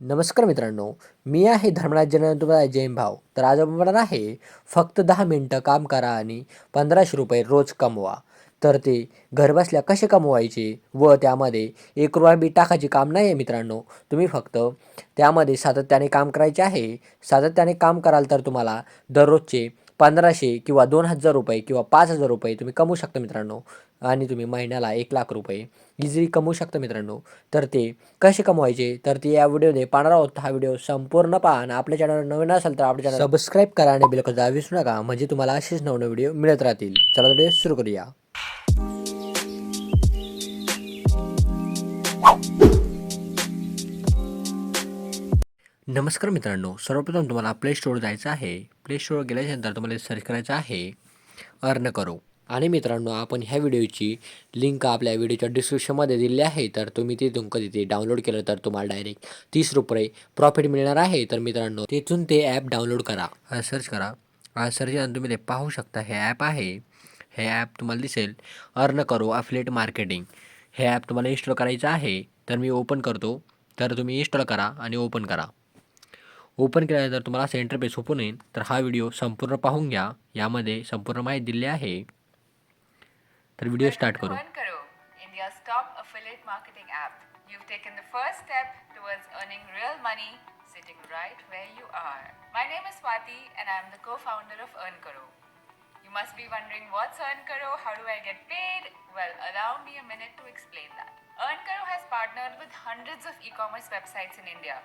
नमस्कार मित्रांनो मी आहे धर्मराज जन तुम्हाला जैन भाव तर आज आपण आहे फक्त दहा मिनटं काम करा आणि पंधराशे रुपये रोज कमवा. तर ते घरबसल्या कसे कमवायचे व त्यामध्ये एक रुपया बी टाकायचे काम नाही आहे मित्रांनो. तुम्ही फक्त त्यामध्ये सातत्याने काम करायचे आहे. सातत्याने काम कराल तर तुम्हाला दररोजचे पंधराशे किंवा दोन हजार रुपये किंवा पाच हजार रुपये तुम्ही कमवू शकता मित्रांनो. आणि तुम्ही महिन्याला एक लाख रुपये इझिली कमवू शकता मित्रांनो. तर ते कसे कमवायचे? तर ते या व्हिडिओने पाहणार आहोत. हा व्हिडिओ संपूर्ण पहा आणि आपल्या चॅनल नवीन असेल तर आपल्या चॅनल सबस्क्राईब करा आणि बिलकुल जा विसरू नका. म्हणजे तुम्हाला असेच नवनवे व्हिडिओ मिळत राहतील. चला व्हिडिओ सुरू करूया. नमस्कार मित्रांनो. सर्वप्रथम तुम्हाला प्ले स्टोअर जायचं आहे. प्ले स्टोअर गेल्याच्यानंतर तुम्हाला सर्च करायचं आहे. अर्न करो. आणि मित्रांनो आपण ह्या व्हिडिओची लिंक आपल्या व्हिडिओच्या डिस्क्रिप्शनमध्ये दिली आहे. तर तुम्ही तिथून कधी ते डाउनलोड केलं तर तुम्हाला डायरेक्ट तीस रुपये प्रॉफिट मिळणार आहे. तर मित्रांनो तिथून ते ॲप डाउनलोड करा. सर्च करा. सर्च केल्यानंतर तुम्ही ते पाहू शकता हे ॲप आहे. हे ॲप तुम्हाला दिसेल. अर्न करो अफिलेट मार्केटिंग हे ॲप तुम्हाला इन्स्टॉल करायचं आहे. तर मी ओपन करतो. तर तुम्ही इन्स्टॉल करा आणि ओपन करा. ओपन केल्यानंतर तुम्हाला सेंटर पेज ओपन येईल तर हा व्हिडिओ संपूर्ण पाहून घ्या. यामध्ये संपूर्ण माहिती दिली आहे. तर व्हिडिओ स्टार्ट करू India's top affiliate marketing app. You've taken the first step towards earning real money sitting right where you are. My name is Swati and I am the co-founder of Earn Karo. You must be wondering what's Earn Karo? How do I get paid? Well, allow me a minute to explain that. Earn Karo has partnered with hundreds of e-commerce websites in India.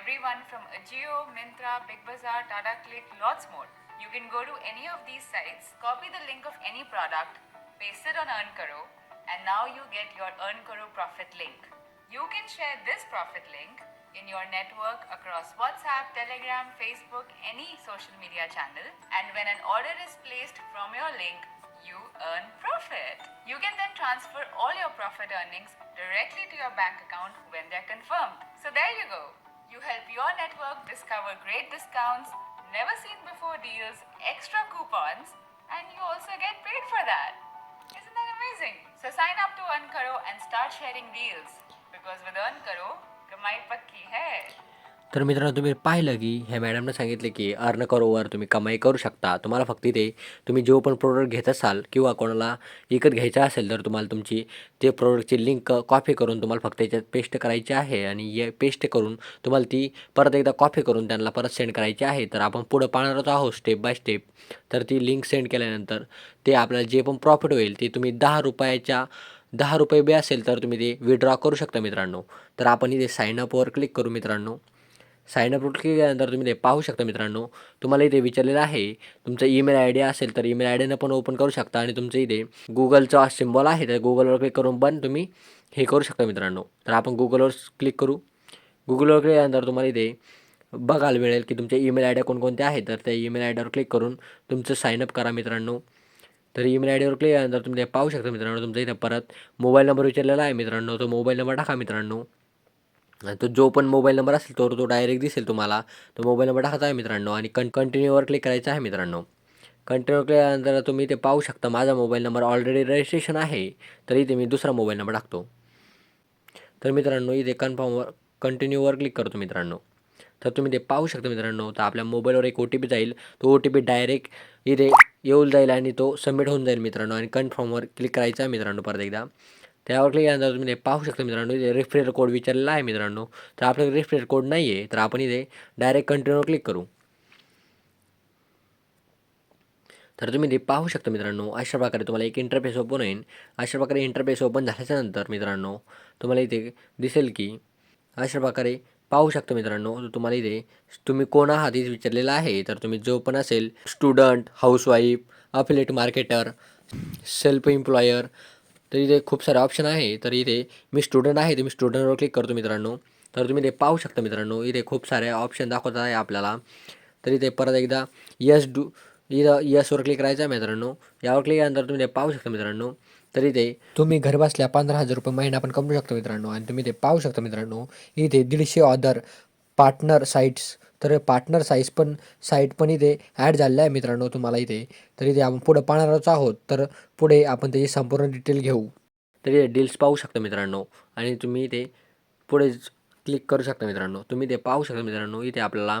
Everyone from Ajio, mintra Big Bazaar, Tata Click, lots more. You can go to any of these sites, copy the link of any product, paste it on Earn Karo, and now you get your Earn Karo profit link. You can share this profit link in your network across WhatsApp, Telegram, Facebook, any social media channel, and when an order is placed from your link, you earn profit. You can then transfer all your profit earnings directly to your bank account when they're confirmed. So there you go. You help your network discover great discounts, never seen before deals, extra coupons, and you also get paid for that. Amazing? So sign up to Earn Karo and start sharing deals because with Earn Karo, कमाई पक्की है. तर मित्रांनो तुम्ही पाहिलं की ह्या मॅडमनं सांगितले की अर्न करोवर तुम्ही कमाई करू शकता. तुम्हाला फक्त ते तुम्ही जो पण प्रोडक्ट घेत असाल किंवा कोणाला विकत घ्यायचं असेल तर तुम्हाला तुमची ते प्रोडक्टची लिंक कॉपी करून तुम्हाला फक्त याच्यात पेस्ट करायची आहे आणि ये पेस्ट करून तुम्हाला ती परत एकदा कॉपी करून त्यांना परत सेंड करायची आहे. तर आपण पुढं पाहणारच आहोत स्टेप बाय स्टेप तर ती लिंक सेंड केल्यानंतर ते आपल्याला जे पण प्रॉफिट होईल ते तुम्ही दहा रुपयाच्या दहा रुपये बी असेल तर तुम्ही ते विड्रॉ करू शकता मित्रांनो. तर आपण इथे साईन अपवर क्लिक करू मित्रांनो. साईनअप क्लिक केल्यानंतर तुम्ही ते पाहू शकता मित्रांनो. तुम्हाला इथे विचारलेलं आहे तुमचा ईमेल आय डी असेल तर ईमेल आय डीनं पण ओपन करू शकता आणि तुमचं इथे गुगलचा सिम्बॉल आहे तर गुगलवर क्लिक करून पण तुम्ही हे करू शकता मित्रांनो. तर आपण गुगलवर क्लिक करू. गुगलवर क्लिक केल्यानंतर तुम्हाला इथे बघायला मिळेल की तुमच्या ईमेल आय डी कोणकोणते आहेत तर त्या ईमेल आय डीवर क्लिक करून तुमचं साईनअप करा मित्रांनो. तर ईमेल आय डीवर क्लिक केल्यानंतर तुम्ही ते पाहू शकता मित्रांनो. तुमचा इथे परत मोबाईल नंबर विचारलेला आहे मित्रांनो. तो मोबाईल नंबर टाका मित्रांनो. आणि तो जो पण मोबाईल नंबर असेल तो तो डायरेक्ट दिसेल तुम्हाला. तो मोबाईल नंबर टाकायचा आहे मित्रांनो आणि कं कंटिन्यूवर क्लिक करायचं आहे मित्रांनो. कंटिन्यूवर क्लिक केल्यानंतर तुम्ही ते पाहू शकता माझा मोबाईल नंबर ऑलरेडी रजिस्ट्रेशन आहे तर इथे मी दुसरा मोबाईल नंबर टाकतो. तर मित्रांनो इथे कन्फर्मवर कंटिन्यूवर क्लिक करतो मित्रांनो. तर तुम्ही ते पाहू शकता मित्रांनो तर आपल्या मोबाईलवर एक ओ टी पी जाईल. तो ओ टी पी डायरेक्ट इथे येऊन जाईल आणि तो सबमिट होऊन जाईल मित्रांनो आणि कन्फर्मवर क्लिक करायचा आहे मित्रांनो परत एकदा. त्यावर क्लिक केल्यानंतर तुम्ही पाहू शकता मित्रांनो इथे रेफ्रेल कोड विचारलेला आहे मित्रांनो. तर आपल्याकडे रेफ्रेल कोड नाही आहे तर आपण इथे डायरेक्ट कंटिन्यूवर क्लिक करू. तर तुम्ही ते पाहू शकता मित्रांनो अशा प्रकारे तुम्हाला एक इंटरफेस ओपन होईल. अशा प्रकारे इंटरफेस ओपन झाल्याच्यानंतर मित्रांनो तुम्हाला इथे दिसेल की अशा प्रकारे पाहू शकता मित्रांनो तुम्हाला इथे तुम्ही कोण आहात इथे विचारलेलं आहे. तर तुम्ही जो पण असेल student housewife affiliate marketer self employer तर इथे खूप सारे ऑप्शन आहे. तर इथे मी स्टुडंट आहे तर मी स्टुडंटवर क्लिक करतो मित्रांनो. तर तुम्ही ते पाहू शकता मित्रांनो इथे खूप सारे ऑप्शन दाखवत आहे आपल्याला. तर इथे परत एकदा यस डू इथं यसवर क्लिक करायचं आहे मित्रांनो. यावर क्लिक केल्यानंतर तुम्ही ते पाहू शकता मित्रांनो. तर इथे तुम्ही घरबसल्या पंधरा हजार रुपये महिना पण कमवू शकता मित्रांनो. आणि तुम्ही ते पाहू शकता मित्रांनो इथे दीडशे ऑदर पार्टनर साईट्स तर पार्टनर साईज पण साईट पण इथे ॲड झालेलं आहे मित्रांनो तुम्हाला इथे. तर इथे आपण पुढं पाहणारच आहोत. तर पुढे आपण त्याची संपूर्ण डिटेल घेऊ. तर इथे डील्स पाहू शकता मित्रांनो. आणि तुम्ही इथे पुढे क्लिक करू शकता मित्रांनो. तुम्ही ते पाहू शकता मित्रांनो इथे आपल्याला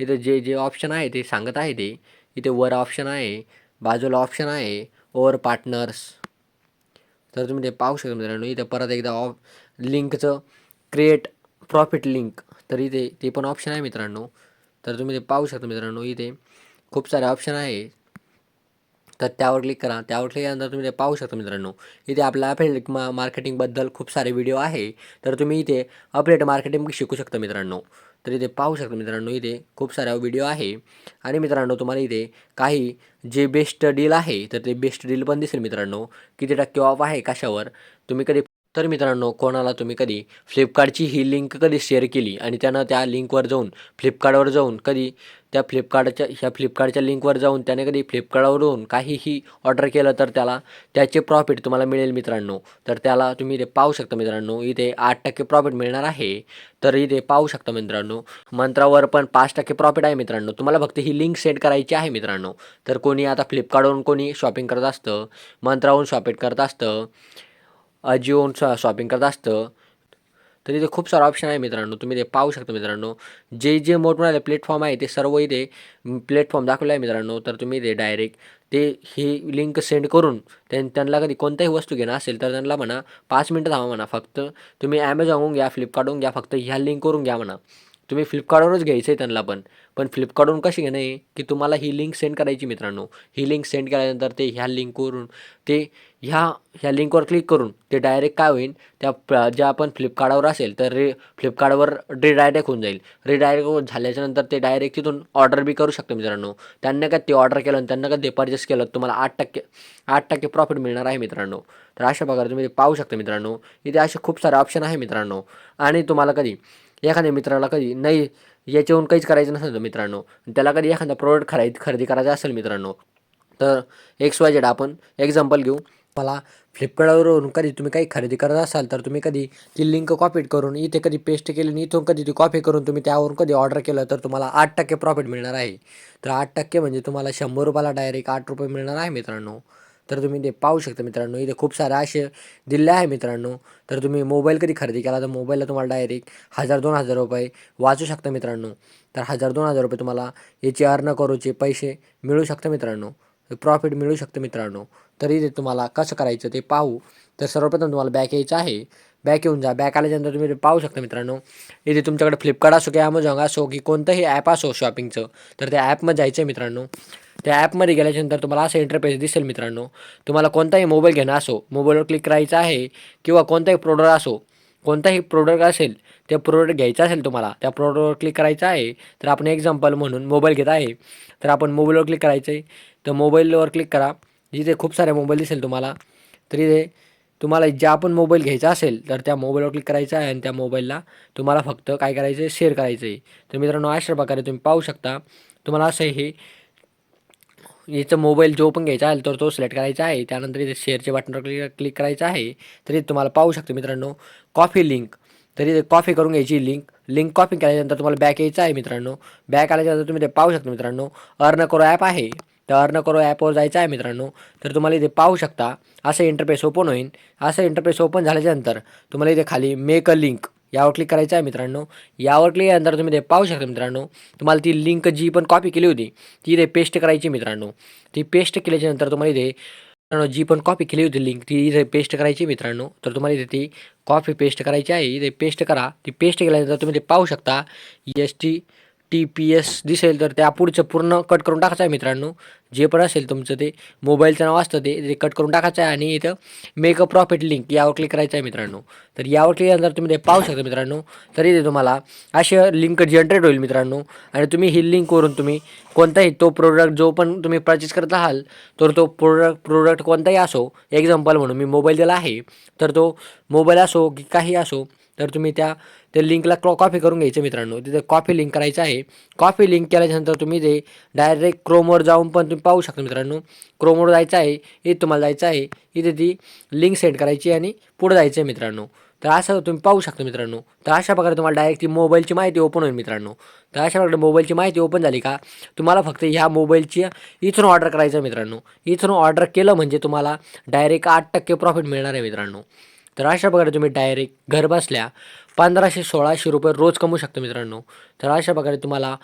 इथे जे जे ऑप्शन आहे ते सांगत आहे ते. इथे वर ऑप्शन आहे बाजूला ऑप्शन आहे ओवर पार्टनर्स तर तुम्ही ते पाहू शकता मित्रांनो इथे परत एकदा ऑफ लिंकचं क्रिएट प्रॉफिट लिंक तर इथे ते पण ऑप्शन आहे मित्रांनो. तर तुम्ही ते पाहू शकता मित्रांनो इथे. खूप सारे ऑप्शन आहे. तर त्यावर क्लिक करा. त्यावर क्लिक केल्यानंतर तुम्ही ते पाहू शकता मित्रांनो. इथे आपल्या अफिलिएट मा मार्केटिंगबद्दल खूप सारे व्हिडिओ आहे. तर तुम्ही इथे अफिलिएट मार्केटिंग शिकू शकता मित्रांनो. तर इथे पाहू शकता मित्रांनो इथे खूप सारा व्हिडिओ आहे. आणि मित्रांनो तुम्हाला इथे काही जे बेस्ट डील आहे तर ते बेस्ट डील पण दिसेल मित्रांनो. किती टक्के ऑफ आहे कशावर? तुम्ही कधी तर मित्रांनो कोणाला तुम्ही कधी फ्लिपकार्टची ही लिंक कधी शेअर केली आणि त्यानं त्या लिंकवर जाऊन फ्लिपकार्टवर जाऊन कधी त्या फ्लिपकार्टच्या ह्या फ्लिपकार्टच्या लिंकवर जाऊन त्याने कधी फ्लिपकार्टवरून काहीही ऑर्डर केलं तर त्याला त्याचे प्रॉफिट तुम्हाला मिळेल मित्रांनो. तर त्याला तुम्ही इथे पाहू शकता मित्रांनो इथे आठ टक्के प्रॉफिट मिळणार आहे. तर इथे पाहू शकता मित्रांनो मंत्रावर पण पाच टक्के प्रॉफिट आहे मित्रांनो. तुम्हाला फक्त ही लिंक सेंड करायची आहे मित्रांनो. तर कोणी आता फ्लिपकार्टवरून कोणी शॉपिंग करत असतं मंत्रावरून शॉपिंग करत असतं अजिओन शॉ शॉपिंग करत असतं तर इथे खूप सारा ऑप्शन आहे मित्रांनो. तुम्ही ते पाहू शकता मित्रांनो. जे जे मोठमोठे प्लॅटफॉर्म आहे ते सर्व इथे प्लॅटफॉर्म दाखवले आहे मित्रांनो. तर तुम्ही ते डायरेक्ट ते ही लिंक सेंड करून त्यां त्यांना कधी कोणत्याही वस्तू घेणं असेल तर त्यांना म्हणा पाच मिनटं थांबा म्हणा. फक्त तुम्ही ॲमेझॉनहून घ्या फ्लिपकार्टहून घ्या फक्त ह्या लिंकवरून घ्या म्हणा. तुम्ही फ्लिपकार्टवरच घ्यायचं आहे त्यांना पण. पण फ्लिपकार्टवरून कशी घेणं आहे? की तुम्हाला ही लिंक सेंड करायची मित्रांनो. ही लिंक सेंड केल्यानंतर ते ह्या लिंकवरून ते ह्या ह्या लिंकवर क्लिक करून ते डायरेक्ट काय होईल? त्या प- ज्या आपण फ्लिपकार्टवर असेल तर रे फ्लिपकार्टवर रिडायरेक्ट होऊन जाईल. रिडायरेक्ट झाल्याच्यानंतर ते डायरेक्ट तिथून ऑर्डर बी करू शकतो मित्रांनो. त्यांना का ते ऑर्डर केलं आणि त्यांना का ते परचेस केलं तुम्हाला आठ टक्के आठ टक्के प्रॉफिट मिळणार आहे मित्रांनो. तर अशा प्रकारे तुम्ही ते पाहू शकता मित्रांनो. इथे असे खूप सारे ऑप्शन आहे मित्रांनो. आणि तुम्हाला कधी एखाद्या मित्राला कधी नाही याच्याहून काहीच करायचं नसेल तर मित्रांनो. त्याला कधी एखादा प्रोडक्ट खराय खरेदी करायचा असेल मित्रांनो. तर एक्स वाय जेड आपण एक्झाम्पल घेऊ. मला फ्लिपकार्टवरून कधी तुम्ही काही खरेदी करत असाल तर तुम्ही कधी ती लिंक कॉपी करून इथे कधी पेस्ट केली आणि इथून कधी ती कॉपी करून तुम्ही त्यावरून कधी ऑर्डर केलं तर तुम्हाला आठ टक्के प्रॉफिट मिळणार आहे. तर आठ टक्के म्हणजे तुम्हाला शंभर रुपयाला डायरेक्ट आठ रुपये मिळणार आहे मित्रांनो. तर तुम्ही ते पाहू शकता मित्रांनो. इथे खूप सारे असे दिले आहे मित्रांनो. तर तुम्ही मोबाईल कधी खरेदी केला? तर मोबाईलला तुम्हाला डायरेक्ट हजार दोन हजार रुपये वाचू शकता मित्रांनो. तर हजार दोन हजार रुपये तुम्हाला याचे अर्न करूचे पैसे मिळू शकता मित्रांनो. प्रॉफिट मिळू शकतं मित्रांनो. तरी ते तुम्हाला कसं करायचं ते पाहू. तर सर्वप्रथम तुम्हाला बॅक यायचं आहे. बॅक येऊन जा. बॅक आल्याच्यानंतर तुम्ही ते पाहू शकता मित्रांनो. इथे तुमच्याकडे फ्लिपकार्ट असो की ॲमेझॉन असो की कोणतंही ॲप असो शॉपिंगचं तर त्या ॲपमध्ये जायचं आहे मित्रांनो. त्या ॲपमध्ये गेल्याच्यानंतर तुम्हाला असं इंटरफेस दिसेल मित्रांनो. तुम्हाला कोणताही मोबाईल घेणं असो मोबाईलवर क्लिक करायचं आहे किंवा कोणताही प्रोडक्ट असो कोणताही प्रोडक्ट असेल ते प्रोडक्ट घ्यायचं असेल तुम्हाला त्या प्रोडक्टवर क्लिक करायचं आहे. तर आपण एक्झाम्पल म्हणून मोबाईल घेत आहे. तर आपण मोबाईलवर क्लिक करायचं आहे. तर मोबाईलवर क्लिक करा. जिथे खूप सारे मोबाईल दिसेल तुम्हाला. तर इथे तुम्हाला ज्या आपण मोबाईल घ्यायचा असेल तर त्या मोबाईलवर क्लिक करायचं आहे आणि त्या मोबाईलला तुम्हाला फक्त काय करायचं आहे शेअर करायचं आहे तर मित्रांनो अशा प्रकारे तुम्ही पाहू शकता. तुम्हाला असं हे याचं मोबाईल जो पण घ्यायचा आहे तर तो सिलेक्ट करायचा आहे. त्यानंतर इथे शेअरच्या बटनवर क्लिक क्लिक करायचं आहे. तरी तुम्हाला पाहू शकता मित्रांनो कॉफी लिंक तरी इथे कॉफी करून घ्यायची लिंक लिंक कॉपी केल्यानंतर तुम्हाला बॅक यायचं आहे मित्रांनो. बॅक आल्याच्यानंतर तुम्ही ते पाहू शकता मित्रांनो अर्न करो ॲप आहे. तर अर्न करो ॲपवर जायचं आहे मित्रांनो. तर तुम्हाला इथे पाहू शकता असं इंटरफेस ओपन होईल. असं इंटरफेस ओपन झाल्याच्यानंतर तुम्हाला इथे खाली मेक अ लिंक यावर क्लिक करायचं आहे मित्रांनो. यावर क्लिक केल्यानंतर तुम्ही ते पाहू शकता मित्रांनो. तुम्हाला ती लिंक जी पण कॉपी केली होती ती इथे पेस्ट करायची मित्रांनो. ती पेस्ट केल्याच्यानंतर तुम्हाला इथे मित्रांनो जी पण कॉपी केली होती लिंक ती इथे पेस्ट करायची मित्रांनो. तर तुम्हाला इथे ती कॉपी पेस्ट करायची आहे. इथे पेस्ट करा. ती पेस्ट केल्यानंतर तुम्ही ते पाहू शकता. S T T P S दिसेल तर त्या पुढचं पूर्ण कट करून टाकायचं आहे मित्रांनो. जे पण असेल तुमचं ते. मोबाईलचं नाव असतं ते ते कट करून टाकायचं आहे आणि इथं मेक अ प्रॉफिट लिंक यावर क्लिक करायचं आहे मित्रांनो. तर यावर क्लिक केल्यानंतर तुम्ही ते पाहू शकता मित्रांनो. तरी ते तुम्हाला असे लिंक जनरेट होईल मित्रांनो. आणि तुम्ही ही लिंकवरून तुम्ही कोणताही तो प्रोडक्ट जो पण तुम्ही परचेस करत आहाल तर तो प्रोडक्ट प्रोडक्ट कोणताही असो एक्झाम्पल म्हणून मी मोबाईल दिला आहे तर तो मोबाईल असो की काही असो तर तुम्ही त्या त्या लिंकला क्रॉ कॉपी करून घ्यायचं मित्रांनो. तिथे कॉपी लिंक करायचं आहे. कॉपी लिंक केल्याच्यानंतर तुम्ही ते डायरेक्ट क्रोमवर जाऊन पण तुम्ही पाहू शकता मित्रांनो. क्रोमवर जायचं आहे. इथे तुम्हाला जायचं आहे. इथे ती लिंक सेंड करायची आणि पुढे जायचं आहे मित्रांनो. तर असं तुम्ही पाहू शकता मित्रांनो. तर अशा प्रकारे तुम्हाला डायरेक्ट ती मोबाईलची माहिती ओपन होईल मित्रांनो. तर अशा प्रकारे मोबाईलची माहिती ओपन झाली का तुम्हाला फक्त ह्या मोबाईलची इथून ऑर्डर करायचं आहे मित्रांनो. इथून ऑर्डर केलं म्हणजे तुम्हाला डायरेक्ट आठ टक्के प्रॉफिट मिळणार आहे मित्रांनो. तर अशा प्रकारे तुम्ही डायरेक्ट घरबसल्या पंधराशे सोळाशे रुपये रोज कमवू शकता मित्रांनो. तर अशा प्रकारे तुम्हाला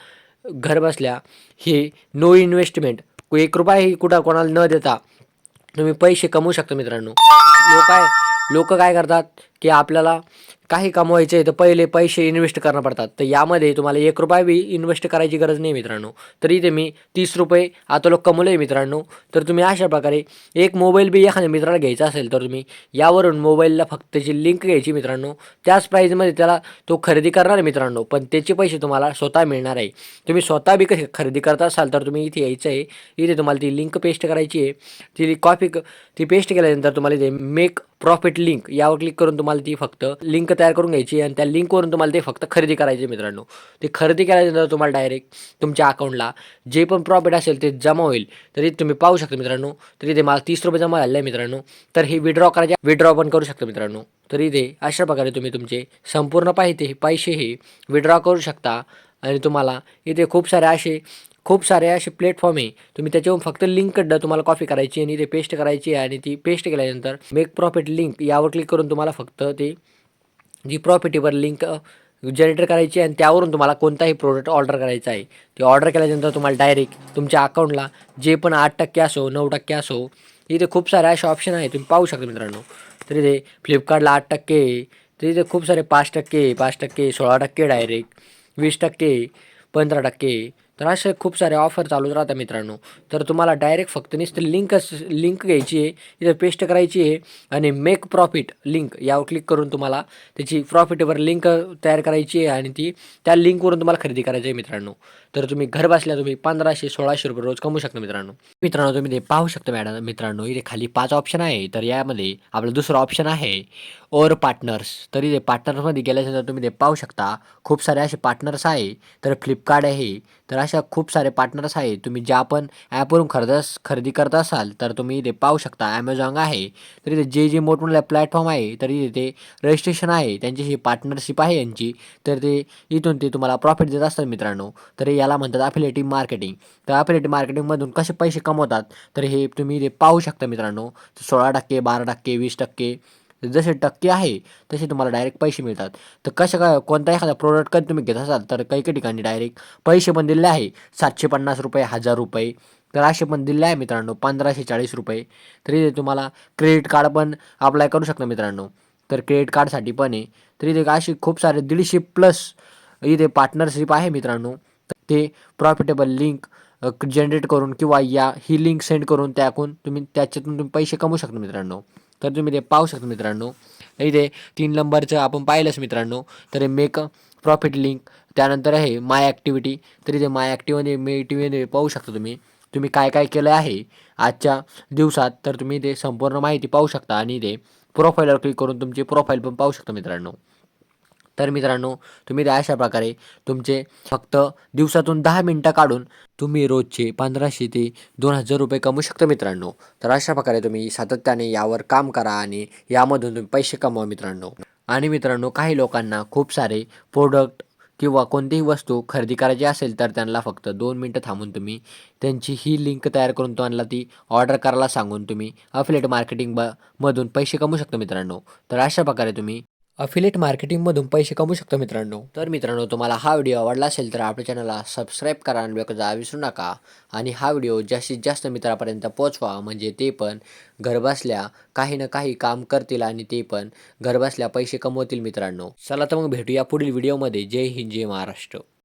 घरबसल्या हे नो इन्व्हेस्टमेंट एक रुपयाही कुठं कोणाला न देता तुम्ही पैसे कमवू शकता मित्रांनो. लोक काय लोक काय करतात? की आपल्याला काही कमवायचे आहे तर पहिले पैसे इन्व्हेस्ट करणं पडतात. तर यामध्ये तुम्हाला एक रुपया बी इन्व्हेस्ट करायची गरज नाही मित्रांनो. तर इथे मी तीस रुपये आता लोक कमवले आहे मित्रांनो. तर तुम्ही अशा प्रकारे एक मोबाईल बी एखाद्या मित्राला घ्यायचा असेल तर तुम्ही यावरून मोबाईलला फक्त जी लिंक घ्यायची मित्रांनो त्याच प्राईजमध्ये त्याला तो खरेदी करणार आहे मित्रांनो. पण त्याचे पैसे तुम्हाला स्वतः मिळणार आहे. तुम्ही स्वतः बी कसे खरेदी करत असाल तर तुम्ही इथे यायचं आहे. इथे तुम्हाला ती लिंक पेस्ट करायची आहे. ती कॉपी ती पेस्ट केल्यानंतर तुम्हाला इथे मेक प्रॉफिट लिंक यावर क्लिक करून तुम्हाला तुम्हाला ती फक्त लिंक तयार करून घ्यायची आणि त्या लिंकवरून तुम्हाला ते फक्त खरेदी करायचे मित्रांनो. ते खरेदी केल्यानंतर तुम्हाला डायरेक्ट तुमच्या अकाउंटला जे पण प्रॉफिट असेल ते जमा होईल. तरी तुम्ही पाहू शकता मित्रांनो. तरी ते मला तीस रुपये जमा झाले आहे मित्रांनो. तर हे विड्रॉ करायचे विड्रॉ पण करू शकता मित्रांनो. तरी ते अशा प्रकारे तुम्ही तुमचे संपूर्ण पाहिजे पैसे हे विड्रॉ करू शकता. आणि तुम्हाला इथे खूप सारे असे खूप सारे असे प्लॅटफॉर्म आहे. तुम्ही त्याच्यावरून फक्त लिंक तुम्हाला कॉपी करायची आणि ते पेस्ट करायची आहे आणि ती पेस्ट केल्यानंतर मेक प्रॉफिट लिंक यावर क्लिक करून तुम्हाला फक्त ते जी प्रॉफिटेबल लिंक जनरेट करायची आणि त्यावरून तुम्हाला कोणताही प्रोडक्ट ऑर्डर करायचा आहे. ते ऑर्डर केल्यानंतर तुम्हाला डायरेक्ट तुमच्या अकाउंटला जे पण आठ टक्के असो नऊ टक्के असो इथे खूप सारे असे ऑप्शन आहे तुम्ही पाहू शकता मित्रांनो. तर इथे फ्लिपकार्टला आठ टक्के तर इथे खूप सारे पाच टक्के पाच टक्के सोळा टक्के डायरेक्ट वीस टक्के पंधरा टक्के तर असे खूप सारे ऑफर चालूच राहतात मित्रांनो. तर तुम्हाला डायरेक्ट फक्त नुसतं लिंकच लिंक घ्यायची आहे इथं पेस्ट करायची आहे आणि मेक प्रॉफिट लिंक यावर क्लिक करून तुम्हाला त्याची प्रॉफिटेबल लिंक तयार करायची आहे आणि ती त्या लिंकवरून तुम्हाला खरेदी करायची आहे मित्रांनो. तर तुम्ही घर बसल्या तुम्ही पंधराशे सोळाशे रुपये रोज कमवू शकता मित्रांनो. मित्रांनो तुम्ही ते पाहू शकता मॅडम मित्रांनो इथे खाली पाच ऑप्शन आहे. तर यामध्ये आपलं दुसरं ऑप्शन आहे ओर पार्टनर्स तर इथे पार्टनर्समध्ये गेल्याच्यानंतर तुम्ही ते पाहू शकता. खूप सारे असे पार्टनर्स आहे. तर फ्लिपकार्ट आहे तर अशा खूप सारे पार्टनर्स आहे तुम्ही ज्या पण ॲपवरून खरेदस खरेदी करत असाल तर तुम्ही इथे पाहू शकता. ॲमेझॉन आहे. तर इथे जे जे मोठमोठे प्लॅटफॉर्म आहे तर इथे ते रजिस्ट्रेशन आहे. त्यांच्याशी पार्टनरशिप आहे यांची. तर ते इथून ते तुम्हाला प्रॉफिट देत असतात मित्रांनो. तर याला म्हणतात अफिलेटिव्ह मार्केटिंग तर अफिलेटिव्ह मार्केटिंगमधून कसे पैसे कमवतात तर हे तुम्ही इथे पाहू शकता मित्रांनो. सोळा टक्के बारा टक्के वीस टक्के जसे टक्के आहे तसे तुम्हाला डायरेक्ट पैसे मिळतात. तर कशा का कोणता एखादा प्रोडक्ट कधी तुम्ही घेत असाल तर काही काही ठिकाणी डायरेक्ट पैसे पण दिले आहे. सातशे पन्नास रुपये हजार रुपये. तर असे पण दिले आहे मित्रांनो पंधराशे चाळीस रुपये. तरी तुम्हाला क्रेडिट कार्ड पण अप्लाय करू शकता मित्रांनो. तर क्रेडिट कार्डसाठी पण आहे. तरी इथे अशी खूप सारे दीडशे प्लस इथे पार्टनरशिप आहे मित्रांनो. ते प्रॉफिटेबल लिंक जनरेट करून किंवा या ही लिंक सेंड करून त्याकून तुम्ही त्याच्यातून तुम्ही पैसे कमवू शकता मित्रांनो. तर तुम्ही ते पाहू शकता मित्रांनो. इथे तीन नंबरचं आपण पाहिलंच मित्रांनो तर मेक प्रॉफिट लिंक त्यानंतर आहे माय ॲक्टिव्हिटी तर इथे माय ॲक्टिव्हिटी मे टीव्हीमध्ये पाहू शकता तुम्ही. तुम्ही काय काय केलं आहे आजच्या दिवसात तर तुम्ही ते संपूर्ण माहिती पाहू शकता आणि ते प्रोफाईलवर क्लिक करून तुमची प्रोफाईल पण पाहू शकता मित्रांनो. तर मित्रांनो तुम्ही ते अशा प्रकारे तुमचे फक्त दिवसातून दहा मिनटं काढून तुम्ही रोजचे पंधराशे ते दोन हजार रुपये कमवू शकता मित्रांनो. तर अशा प्रकारे तुम्ही सातत्याने यावर काम करा आणि यामधून तुम्ही पैसे कमवा मित्रांनो. आणि मित्रांनो काही लोकांना खूप सारे प्रोडक्ट किंवा कोणतीही वस्तू खरेदी करायची असेल तर त्यांना फक्त दोन मिनटं थांबून तुम्ही त्यांची ही लिंक तयार करून तुम्हाला ती ऑर्डर करायला सांगून तुम्ही अफिलेट मार्केटिंग ब मधून पैसे कमवू शकता मित्रांनो. तर अशा प्रकारे तुम्ही अफिलेट मार्केटिंगमधून पैसे कमवू शकतो मित्रांनो. तर मित्रांनो तुम्हाला हा व्हिडिओ आवडला असेल तर आपल्या चॅनलला सबस्क्राईब करा आणि बेल विसरू नका. आणि हा व्हिडिओ जास्तीत जास्त मित्रापर्यंत पोचवा म्हणजे ते पण घरबसल्या काही ना काही काम करतील आणि ते पण घरबसल्या पैसे कमवतील मित्रांनो. चला तर मग भेटूया पुढील व्हिडिओमध्ये जय हिंद जय महाराष्ट्र.